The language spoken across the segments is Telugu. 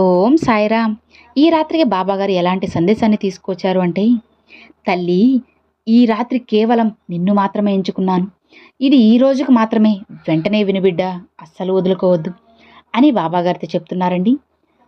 ఓం సాయిరామ్. ఈ రాత్రికి బాబాగారు ఎలాంటి సందేశాన్ని తీసుకొచ్చారు అంటే తల్లి ఈ రాత్రి కేవలం నిన్ను మాత్రమే ఎంచుకున్నాను. ఇది ఈ రోజుకు మాత్రమే. వెంటనే వినుబిడ్డ అస్సలు వదులుకోవద్దు అని బాబాగారితో చెప్తున్నారండి.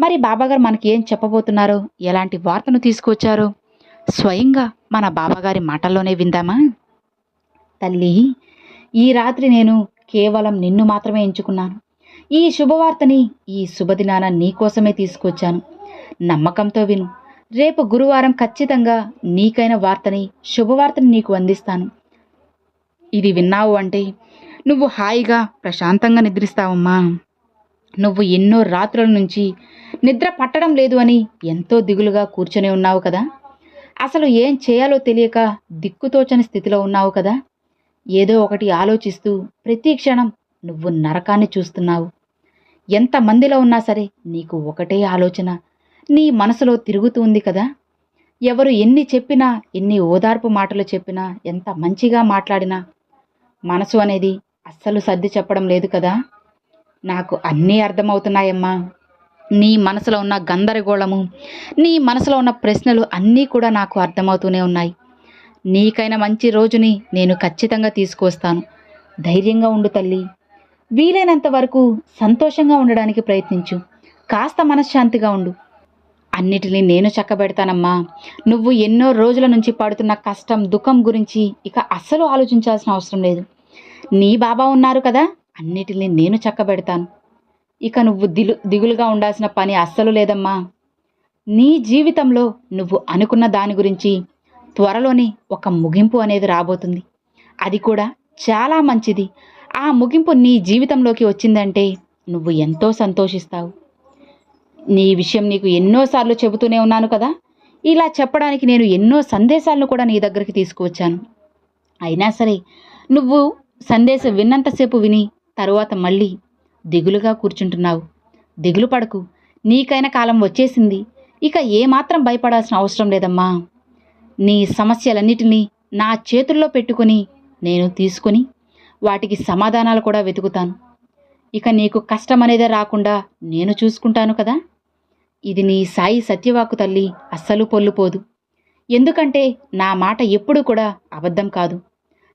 మరి బాబాగారు మనకి ఏం చెప్పబోతున్నారో ఎలాంటి వార్తను తీసుకొచ్చారో స్వయంగా మన బాబాగారి మాటల్లోనే విందామా? తల్లి ఈ రాత్రి నేను కేవలం నిన్ను మాత్రమే ఎంచుకున్నాను. ఈ శుభవార్తని ఈ శుభదినాన నీకోసమే తీసుకొచ్చాను. నమ్మకంతో విను. రేపు గురువారం ఖచ్చితంగా నీకైన వార్తని శుభవార్తని నీకు అందిస్తాను. ఇది విన్నావు అంటే నువ్వు హాయిగా ప్రశాంతంగా నిద్రిస్తావమ్మా. నువ్వు ఎన్నో రాత్రుల నుంచి నిద్ర పట్టడం లేదు అని ఎంతో దిగులుగా కూర్చొని ఉన్నావు కదా. అసలు ఏం చేయాలో తెలియక దిక్కుతోచని స్థితిలో ఉన్నావు కదా. ఏదో ఒకటి ఆలోచిస్తూ ప్రతి క్షణం నువ్వు నరకాన్ని చూస్తున్నావు. ఎంతమందిలో ఉన్నా సరే నీకు ఒకటే ఆలోచన. నీ మనసులో తిరుగుతూ ఉంది కదా. ఎవరు ఎన్ని చెప్పినా ఎన్ని ఓదార్పు మాటలు చెప్పినా ఎంత మంచిగా మాట్లాడినా మనసు అనేది అస్సలు సర్ది చెప్పడం లేదు కదా. నాకు అన్నీ అర్థమవుతున్నాయమ్మా. నీ మనసులో ఉన్న గందరగోళము నీ మనసులో ఉన్న ప్రశ్నలు అన్నీ కూడా నాకు అర్థమవుతూనే ఉన్నాయి. నీకైన మంచి రోజుని నేను ఖచ్చితంగా తీసుకొస్తాను ధైర్యంగా ఉండు తల్లి. వీలైనంత వరకు సంతోషంగా ఉండడానికి ప్రయత్నించు. కాస్త మనశ్శాంతిగా ఉండు. అన్నిటినీ నేను చక్కబెడతానమ్మా. నువ్వు ఎన్నో రోజుల నుంచి పడుతున్న కష్టం దుఃఖం గురించి ఇక అస్సలు ఆలోచించాల్సిన అవసరం లేదు. నీ బాబా ఉన్నారు కదా అన్నిటినీ నేను చక్కబెడతాను. ఇక నువ్వు దిలు దిగులుగా ఉండాల్సిన పని అస్సలు లేదమ్మా. నీ జీవితంలో నువ్వు అనుకున్న దాని గురించి త్వరలోనే ఒక ముగింపు అనేది రాబోతుంది. అది కూడా చాలా మంచిది. ఆ ముగింపు నీ జీవితంలోకి వచ్చిందంటే నువ్వు ఎంతో సంతోషిస్తావు. నీ విషయం నీకు ఎన్నోసార్లు చెబుతూనే ఉన్నాను కదా. ఇలా చెప్పడానికి నేను ఎన్నో సందేశాలను కూడా నీ దగ్గరికి తీసుకువచ్చాను. అయినా సరే నువ్వు సందేశం విన్నంతసేపు విని తరువాత మళ్ళీ దిగులుగా కూర్చుంటున్నావు. దిగులు పడకు. నీకైన కాలం వచ్చేసింది. ఇక ఏమాత్రం భయపడాల్సిన అవసరం లేదమ్మా. నీ సమస్యలన్నిటినీ నా చేతుల్లో పెట్టుకొని నేను తీసుకొని వాటికి సమాధానాలు కూడా వెతుకుతాను. ఇక నీకు కష్టం అనేదే రాకుండా నేను చూసుకుంటాను కదా? ఇది నీ సాయి సత్యవాకు తల్లి అస్సలు పొల్లుపోదు. ఎందుకంటే నా మాట ఎప్పుడూ కూడా అబద్ధం కాదు.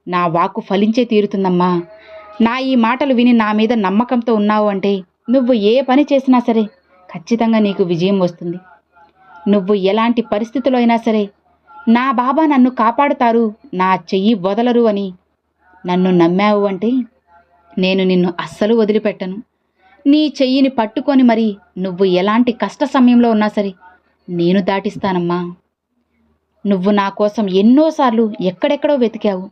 నా వాక్కు ఫలించే తీరుతుందమ్మా. నా ఈ మాటలు విని నా మీద నమ్మకంతో ఉన్నావు అంటే నువ్వు ఏ పని చేసినా సరే ఖచ్చితంగా నీకు విజయం వస్తుంది. నువ్వు ఎలాంటి పరిస్థితులు అయినా సరే నా బాబా నన్ను కాపాడుతారు నా చెయ్యి వదలరు అని నన్ను నమ్మావు అంటే నేను నిన్ను అస్సలు వదిలిపెట్టను. నీ చెయ్యిని పట్టుకొని మరి నువ్వు ఎలాంటి కష్ట సమయంలో ఉన్నా సరే నేను దాటిస్తానమ్మా. నువ్వు నా కోసం ఎన్నోసార్లు ఎక్కడెక్కడో వెతికావు.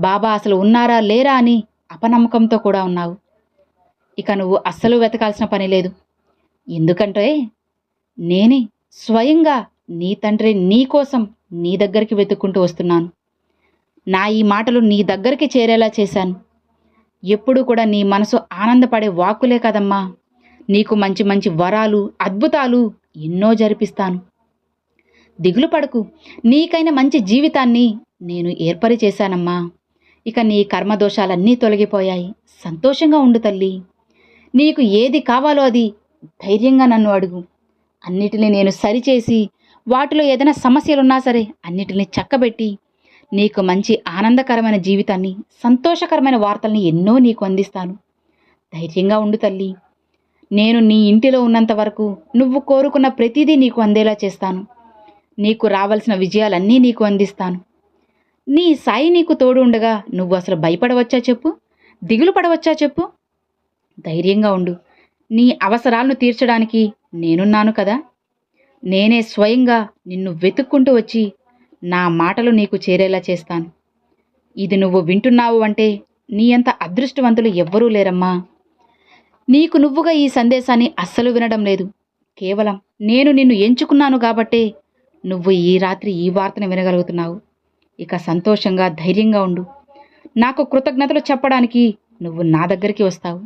బాబా అసలు ఉన్నారా లేరా అని అపనమ్మకంతో కూడా ఉన్నావు. ఇక నువ్వు అస్సలు వెతకాల్సిన పని లేదు. ఎందుకంటే నేనే స్వయంగా నీ తండ్రి నీ కోసం నీ దగ్గరికి వెతుక్కుంటూ వస్తున్నాను. నా ఈ మాటలు నీ దగ్గరికి చేరేలా చేశాను. ఎప్పుడూ కూడా నీ మనసు ఆనందపడే వాక్కులే కదమ్మా. నీకు మంచి మంచి వరాలు అద్భుతాలు ఎన్నో జరిపిస్తాను. దిగులు పడకు. నీకైన మంచి జీవితాన్ని నేను ఏర్పరి చేశానమ్మా. ఇక నీ కర్మదోషాలన్నీ తొలగిపోయాయి. సంతోషంగా ఉండు తల్లి. నీకు ఏది కావాలో అది ధైర్యంగా నన్ను అడుగు. అన్నిటినీ నేను సరిచేసి వాటిలో ఏదైనా సమస్యలున్నా సరే అన్నిటిని చక్కబెట్టి నీకు మంచి ఆనందకరమైన జీవితాన్ని సంతోషకరమైన వార్తల్ని ఎన్నో నీకు అందిస్తాను. ధైర్యంగా ఉండు తల్లి. నేను నీ ఇంటిలో ఉన్నంత వరకు నువ్వు కోరుకున్న ప్రతిదీ నీకు అందేలా చేస్తాను. నీకు రావాల్సిన విజయాలన్నీ నీకు అందిస్తాను. నీ సాయి నీకు తోడు ఉండగా నువ్వు అసలు భయపడవచ్చా చెప్పు? దిగులు పడవచ్చా చెప్పు? ధైర్యంగా ఉండు. నీ అవసరాలను తీర్చడానికి నేనున్నాను కదా. నేనే స్వయంగా నిన్ను వెతుక్కుంటూ వచ్చి నా మాటలు నీకు చేరేలా చేస్తాను. ఇది నువ్వు వింటున్నావు అంటే నీ అంత అదృష్టవంతులు ఎవ్వరూ లేరమ్మా. నీకు నువ్వుగా ఈ సందేశాన్ని అస్సలు వినడం లేదు. కేవలం నేను నిన్ను ఎంచుకున్నాను కాబట్టే నువ్వు ఈ రాత్రి ఈ వార్తను వినగలుగుతున్నావు. ఇక సంతోషంగా ధైర్యంగా ఉండు. నాకు కృతజ్ఞతలు చెప్పడానికి నువ్వు నా దగ్గరికి వస్తావు.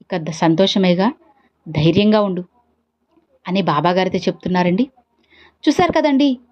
ఇక ద- సంతోషమేగా ధైర్యంగా ఉండు. అని బాబాగారితో చెప్తున్నారండి. చూశారు కదండి?